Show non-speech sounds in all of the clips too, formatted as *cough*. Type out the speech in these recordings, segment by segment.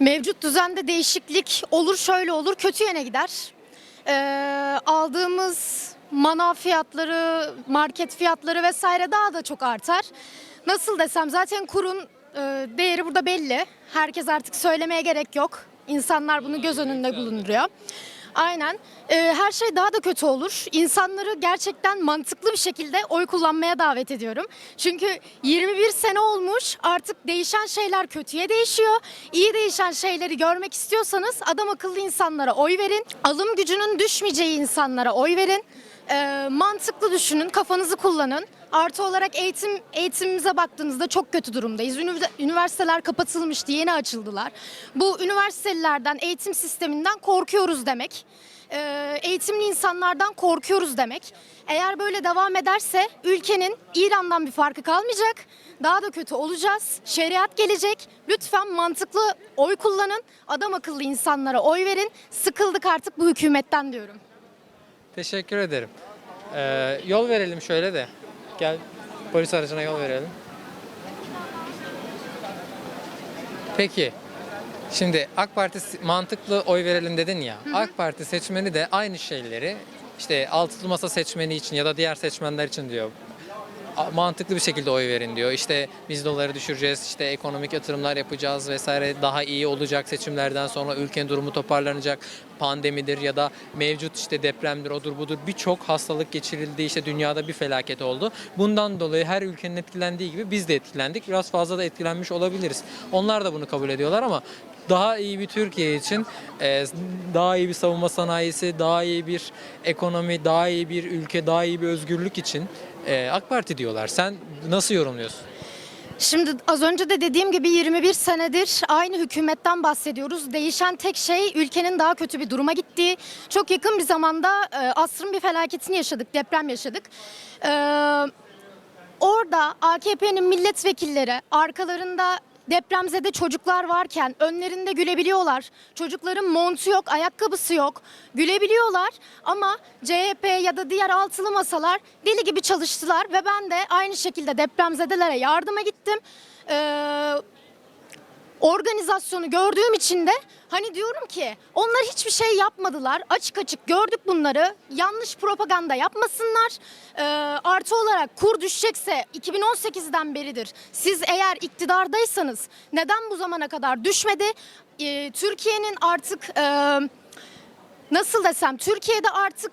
Mevcut düzende değişiklik olur şöyle olur kötü yöne gider. Ee, aldığımız manav fiyatları, market fiyatları vesaire daha da çok artar. Nasıl desem zaten kurun e, değeri burada belli. Herkes artık söylemeye gerek yok. İnsanlar bunu göz önünde bulunduruyor. Aynen. Ee, her şey daha da kötü olur. İnsanları gerçekten mantıklı bir şekilde oy kullanmaya davet ediyorum. Çünkü 21 sene olmuş. Artık değişen şeyler kötüye değişiyor. İyi değişen şeyleri görmek istiyorsanız adam akıllı insanlara oy verin. Alım gücünün düşmeyeceği insanlara oy verin. Ee, mantıklı düşünün, kafanızı kullanın. Artı olarak eğitim eğitimimize baktığınızda çok kötü durumdayız. Ünivers- Üniversiteler kapatılmıştı, yeni açıldılar. Bu üniversitelilerden, eğitim sisteminden korkuyoruz demek. Ee, eğitimli insanlardan korkuyoruz demek. Eğer böyle devam ederse ülkenin İran'dan bir farkı kalmayacak. Daha da kötü olacağız. Şeriat gelecek. Lütfen mantıklı oy kullanın. Adam akıllı insanlara oy verin. Sıkıldık artık bu hükümetten diyorum. Teşekkür ederim. Ee, yol verelim şöyle de. Gel polis aracına yol verelim. Peki. Şimdi AK Parti mantıklı oy verelim dedin ya. AK Parti seçmeni de aynı şeyleri işte altılı masa seçmeni için ya da diğer seçmenler için diyor. Mantıklı bir şekilde oy verin diyor. İşte biz doları düşüreceğiz, işte ekonomik yatırımlar yapacağız vesaire daha iyi olacak seçimlerden sonra ülkenin durumu toparlanacak. Pandemidir ya da mevcut işte depremdir odur budur birçok hastalık geçirildi işte dünyada bir felaket oldu. Bundan dolayı her ülkenin etkilendiği gibi biz de etkilendik. Biraz fazla da etkilenmiş olabiliriz. Onlar da bunu kabul ediyorlar ama daha iyi bir Türkiye için e, daha iyi bir savunma sanayisi, daha iyi bir ekonomi, daha iyi bir ülke, daha iyi bir özgürlük için e, AK Parti diyorlar. Sen nasıl yorumluyorsun? Şimdi az önce de dediğim gibi 21 senedir aynı hükümetten bahsediyoruz. Değişen tek şey ülkenin daha kötü bir duruma gittiği. Çok yakın bir zamanda e, asrın bir felaketini yaşadık, deprem yaşadık. E, orada AKP'nin milletvekilleri arkalarında depremzede çocuklar varken önlerinde gülebiliyorlar. Çocukların montu yok, ayakkabısı yok. Gülebiliyorlar ama CHP ya da diğer altılı masalar deli gibi çalıştılar ve ben de aynı şekilde depremzedelere yardıma gittim. Ee, organizasyonu gördüğüm için de hani diyorum ki onlar hiçbir şey yapmadılar. Açık açık gördük bunları. Yanlış propaganda yapmasınlar. Ee, artı olarak kur düşecekse 2018'den beridir. Siz eğer iktidardaysanız neden bu zamana kadar düşmedi? Ee, Türkiye'nin artık e, nasıl desem Türkiye'de artık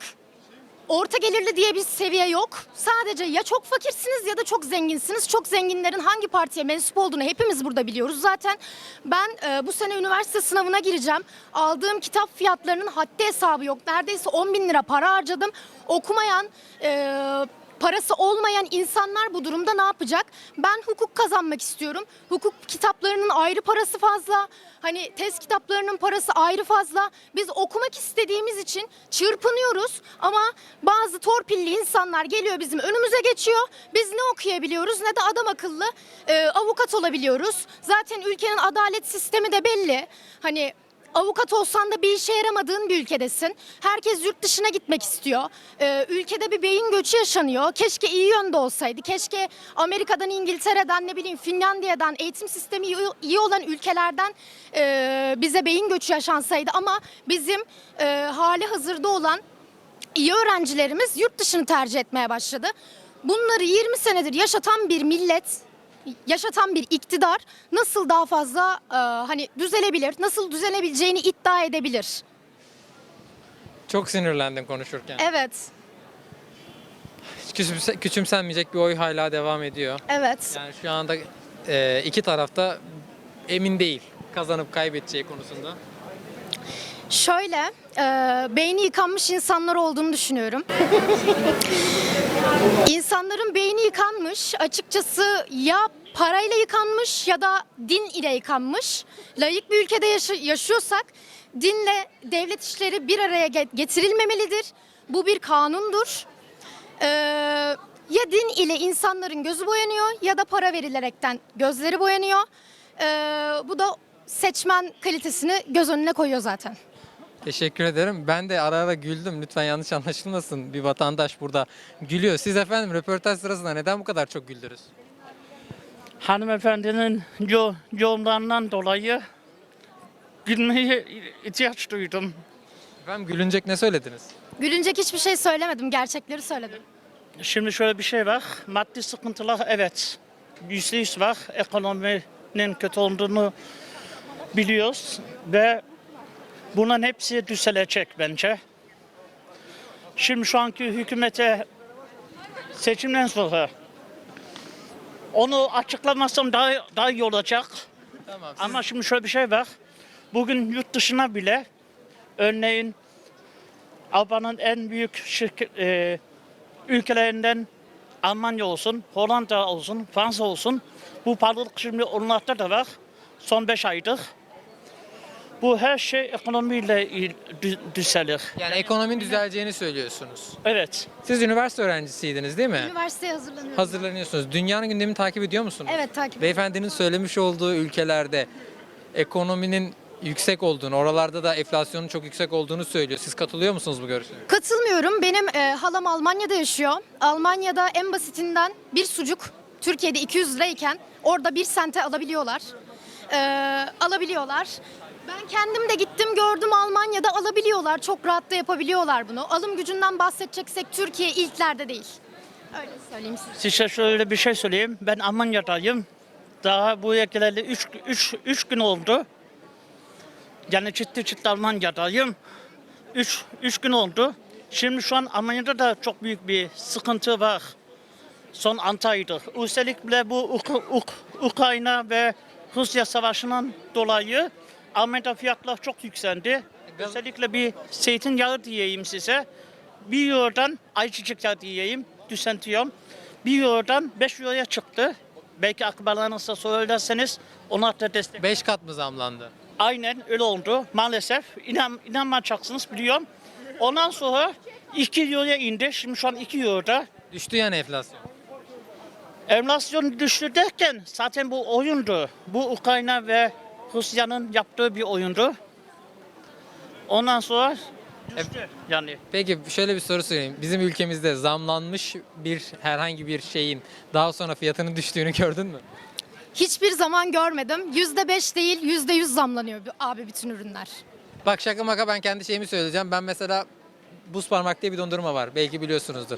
orta gelirli diye bir seviye yok. Sadece ya çok fakirsiniz ya da çok zenginsiniz. Çok zenginlerin hangi partiye mensup olduğunu hepimiz burada biliyoruz zaten. Ben e, bu sene üniversite sınavına gireceğim. Aldığım kitap fiyatlarının haddi hesabı yok. Neredeyse 10 bin lira para harcadım. Okumayan... E, parası olmayan insanlar bu durumda ne yapacak? Ben hukuk kazanmak istiyorum. Hukuk kitaplarının ayrı parası fazla. Hani test kitaplarının parası ayrı fazla. Biz okumak istediğimiz için çırpınıyoruz ama bazı torpilli insanlar geliyor bizim önümüze geçiyor. Biz ne okuyabiliyoruz ne de adam akıllı e, avukat olabiliyoruz. Zaten ülkenin adalet sistemi de belli. Hani Avukat olsan da bir işe yaramadığın bir ülkedesin. Herkes yurt dışına gitmek istiyor. Ee, ülkede bir beyin göçü yaşanıyor. Keşke iyi yönde olsaydı. Keşke Amerika'dan, İngiltere'den, ne bileyim Finlandiya'dan, eğitim sistemi iyi, olan ülkelerden e, bize beyin göçü yaşansaydı. Ama bizim e, hali hazırda olan iyi öğrencilerimiz yurt dışını tercih etmeye başladı. Bunları 20 senedir yaşatan bir millet, yaşatan bir iktidar nasıl daha fazla e, hani düzelebilir, nasıl düzelebileceğini iddia edebilir. Çok sinirlendin konuşurken. Evet, Küçümse- küçümsenmeyecek bir oy hala devam ediyor. evet. Yani şu anda e, iki tarafta emin değil kazanıp kaybedeceği konusunda. Şöyle, e, beyni yıkanmış insanlar olduğunu düşünüyorum. *laughs* Yıkanmış, açıkçası ya parayla yıkanmış ya da din ile yıkanmış. Layık bir ülkede yaşa- yaşıyorsak dinle devlet işleri bir araya ge- getirilmemelidir. Bu bir kanundur. Ee, ya din ile insanların gözü boyanıyor ya da para verilerekten gözleri boyanıyor. Ee, bu da seçmen kalitesini göz önüne koyuyor zaten. Teşekkür ederim. Ben de ara ara güldüm. Lütfen yanlış anlaşılmasın. Bir vatandaş burada gülüyor. Siz efendim röportaj sırasında neden bu kadar çok güldünüz? hanımefendinin yo- yoğunluğundan dolayı gülmeye ihtiyaç duydum. Efendim gülünecek ne söylediniz? Gülünecek hiçbir şey söylemedim. Gerçekleri söyledim. Şimdi şöyle bir şey var. Maddi sıkıntılar evet. Yüzde yüz var. Ekonominin kötü olduğunu biliyoruz. Ve bunların hepsi düzelecek bence. Şimdi şu anki hükümete seçimden sonra onu açıklamasam daha, daha iyi olacak. Tamam. siz- Ama şimdi şöyle bir şey var. Bugün yurt dışına bile örneğin Avrupa'nın en büyük şirket, e, ülkelerinden Almanya olsun, Hollanda olsun, Fransa olsun. Bu pahalılık şimdi onlarda da var. Son 5 aydır. Bu her şey ekonomiyle dü- düzelir. yani ekonominin düzeleceğini söylüyorsunuz. Evet. Siz üniversite öğrencisiydiniz değil mi? Üniversiteye hazırlanıyorum. Hazırlanıyorsunuz. Dünyanın gündemini takip ediyor musunuz? Evet takip Beyefendinin söylemiş olduğu ülkelerde ekonominin yüksek olduğunu, oralarda da enflasyonun çok yüksek olduğunu söylüyor. Siz katılıyor musunuz bu görüşe? Katılmıyorum. Benim e, halam Almanya'da yaşıyor. Almanya'da en basitinden bir sucuk Türkiye'de 200 lirayken orada bir sente alabiliyorlar. E, alabiliyorlar. Ben kendim de gittim gördüm Almanya'da alabiliyorlar. Çok rahat da yapabiliyorlar bunu. Alım gücünden bahsedeceksek Türkiye ilklerde değil. Öyle söyleyeyim size. Size şöyle bir şey söyleyeyim. Ben Almanya'dayım. Daha buraya geleli 3 üç, üç gün oldu. Yani ciddi ciddi Almanya'dayım. 3 üç gün oldu. Şimdi şu an Almanya'da da çok büyük bir sıkıntı var. Son 6 aydır. Özellikle bu Uk- Uk- Ukrayna ve Rusya savaşından dolayı Almanya'da fiyatlar çok yükseldi. Özellikle bir zeytinyağı diyeyim size. Bir eurodan ayçiçek yağı diyeyim, düzeltiyorum. Bir eurodan 5 euroya çıktı. Belki akrabalarınızla söylerseniz onlar da destek. 5 kat mı zamlandı? Aynen öyle oldu maalesef. İnan, inanmayacaksınız biliyorum. Ondan sonra 2 euroya indi. Şimdi şu an 2 euroda. Düştü yani enflasyon. Enflasyon düştü derken zaten bu oyundu. Bu Ukrayna ve Rusya'nın yaptığı bir oyundu. Ondan sonra düştü. Yani Peki şöyle bir soru sorayım. Bizim ülkemizde zamlanmış bir herhangi bir şeyin daha sonra fiyatının düştüğünü gördün mü? Hiçbir zaman görmedim. %5 değil %100 zamlanıyor abi bütün ürünler. Bak şaka maka ben kendi şeyimi söyleyeceğim. Ben mesela buz parmak diye bir dondurma var. Belki biliyorsunuzdur.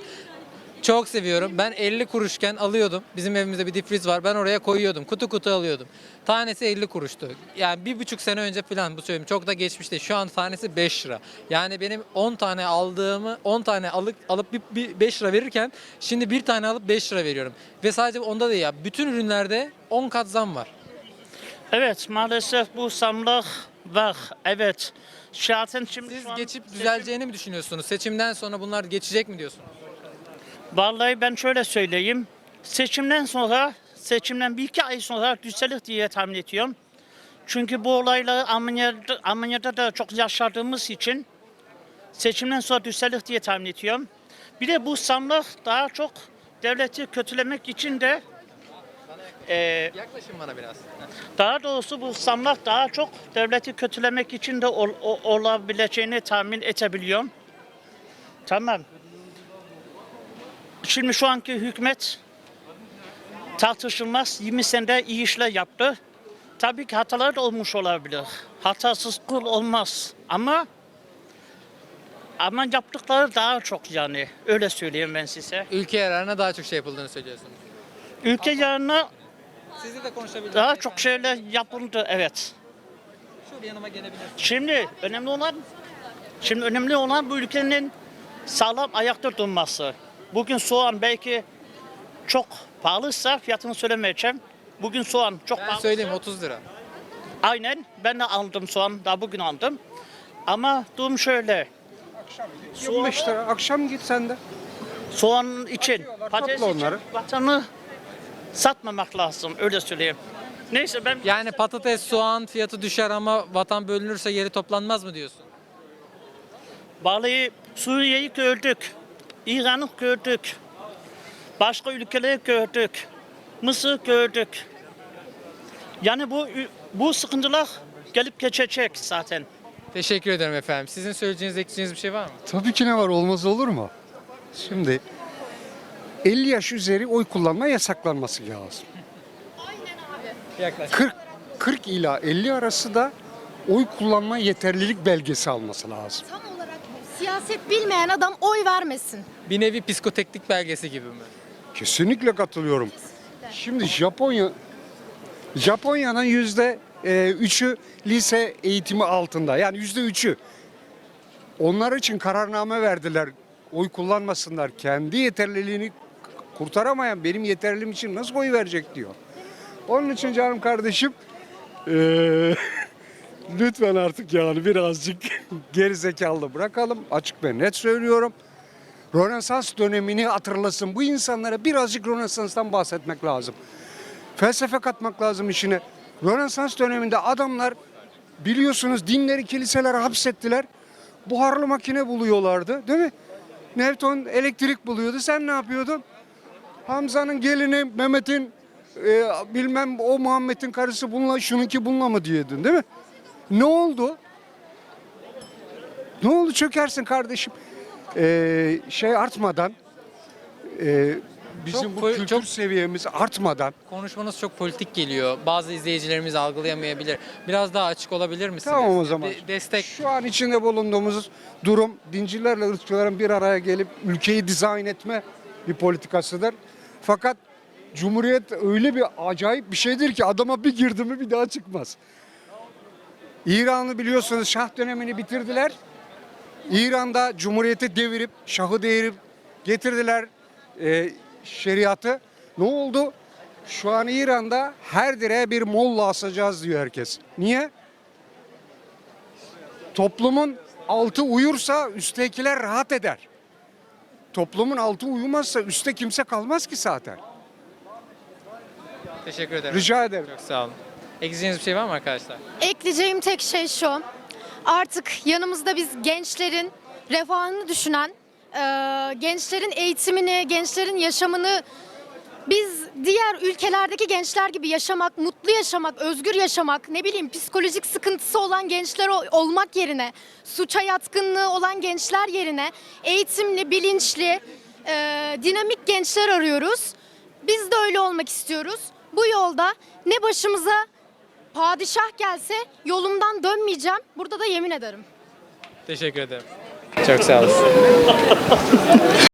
Çok seviyorum. Ben 50 kuruşken alıyordum. Bizim evimizde bir difriz var. Ben oraya koyuyordum. Kutu kutu alıyordum. Tanesi 50 kuruştu. Yani bir buçuk sene önce falan bu söyleyeyim. Çok da geçmişti. Şu an tanesi 5 lira. Yani benim 10 tane aldığımı 10 tane alıp alıp bir, bir 5 lira verirken şimdi bir tane alıp 5 lira veriyorum. Ve sadece onda değil ya. Bütün ürünlerde 10 kat zam var. evet maalesef bu zamlar var. Evet. Zaten şimdi Siz geçip düzeleceğini mi düşünüyorsunuz? Seçimden sonra bunlar geçecek mi diyorsunuz? Vallahi ben şöyle söyleyeyim. Seçimden sonra, seçimden bir iki ay sonra düzelir diye tahmin ediyorum. Çünkü bu olayları Almanya'da, Almanya'da da çok yaşadığımız için seçimden sonra düzelir diye tahmin ediyorum. Bir de bu zamlar daha çok devleti kötülemek için de e, Yaklaşın bana biraz. daha doğrusu bu zamlar daha çok devleti kötülemek için de ol- o- olabileceğini tahmin edebiliyorum. Tamam. Şimdi şu anki hükümet tartışılmaz 20 senede iyi işler yaptı. Tabii ki hatalar da olmuş olabilir. Hatasız kul olmaz ama ama yaptıkları daha çok yani. Öyle söyleyeyim ben size. Ülke yararına daha çok şey yapıldığını söylüyorsunuz. Ülke yarına Sizi de daha çok şeyler yapıldı evet. Şöyle yanıma gelebilirsiniz. Şimdi önemli olan şimdi önemli olan bu ülkenin sağlam ayakta durması. Bugün soğan belki çok pahalıysa fiyatını söylemeyeceğim. Bugün soğan çok Ben pahalı. söyleyeyim 30 lira. Aynen ben de aldım soğan daha bugün aldım. Ama durum şöyle. 25 lira. Akşam git sen de. Soğan için, Topla patates için onları. vatanı satmamak lazım öyle söyleyeyim. Neyse ben Yani patates, soğan fiyatı düşer ama vatan bölünürse geri toplanmaz mı diyorsun? Vallahi Suriye'yi gördük. İran'ı gördük. Başka ülkeleri gördük. Mısır gördük. Yani bu bu sıkıntılar gelip geçecek zaten. Teşekkür ederim efendim. Sizin söyleyeceğiniz, ekleyeceğiniz bir şey var mı? Tabii ki ne var olmaz olur mu? Şimdi 50 yaş üzeri oy kullanma yasaklanması lazım. Yaklaş. 40 40 ila 50 arası da oy kullanma yeterlilik belgesi alması lazım. Tam olarak bu. Siyaset bilmeyen adam oy vermesin. Bir nevi psikoteknik belgesi gibi mi? Kesinlikle katılıyorum. Şimdi Japonya Japonya'nın yüzde e, üçü lise eğitimi altında. Yani yüzde üçü. Onlar için kararname verdiler. Oy kullanmasınlar. Kendi yeterliliğini kurtaramayan benim yeterliliğim için nasıl oy verecek diyor. Onun için canım kardeşim eee, *laughs* lütfen artık yani birazcık *laughs* gerizekalı bırakalım. Açık ve net söylüyorum. Rönesans dönemini hatırlasın. Bu insanlara birazcık Rönesans'tan bahsetmek lazım. Felsefe katmak lazım işine. Rönesans döneminde adamlar biliyorsunuz dinleri kiliselere hapsettiler. Buharlı makine buluyorlardı değil mi? Newton elektrik buluyordu. Sen ne yapıyordun? Hamza'nın gelini Mehmet'in e, bilmem o Muhammed'in karısı bununla şununki bununla mı diyordun değil mi? Ne oldu? Ne oldu çökersin kardeşim? Ee, şey artmadan e, bizim Çok bu pol- kültür çok- seviyemiz artmadan Konuşmanız çok politik geliyor. Bazı izleyicilerimiz algılayamayabilir. Biraz daha açık olabilir misiniz? tamam o zaman. De- destek Şu an içinde bulunduğumuz durum dincilerle ırkçıların bir araya gelip ülkeyi dizayn etme bir politikasıdır. Fakat Cumhuriyet öyle bir acayip bir şeydir ki adama bir girdi mi bir daha çıkmaz. İran'ı biliyorsunuz Şah dönemini bitirdiler. İran'da Cumhuriyeti devirip Şah'ı devirip getirdiler e, şeriatı. Ne oldu? Şu an İran'da her direğe bir molla asacağız diyor herkes. Niye? Toplumun altı uyursa üsttekiler rahat eder. Toplumun altı uyumazsa üstte kimse kalmaz ki zaten. teşekkür ederim. Rica ederim. Çok sağ olun. Ekleyeceğiniz bir şey var mı arkadaşlar? Ekleyeceğim tek şey şu. Artık yanımızda biz gençlerin refahını düşünen, e, gençlerin eğitimini, gençlerin yaşamını biz diğer ülkelerdeki gençler gibi yaşamak, mutlu yaşamak, özgür yaşamak, ne bileyim psikolojik sıkıntısı olan gençler ol- olmak yerine, suça yatkınlığı olan gençler yerine eğitimli, bilinçli, e, dinamik gençler arıyoruz. Biz de öyle olmak istiyoruz. Bu yolda ne başımıza padişah gelse yolumdan dönmeyeceğim. Burada da yemin ederim. Teşekkür ederim. Çok sağ olasın.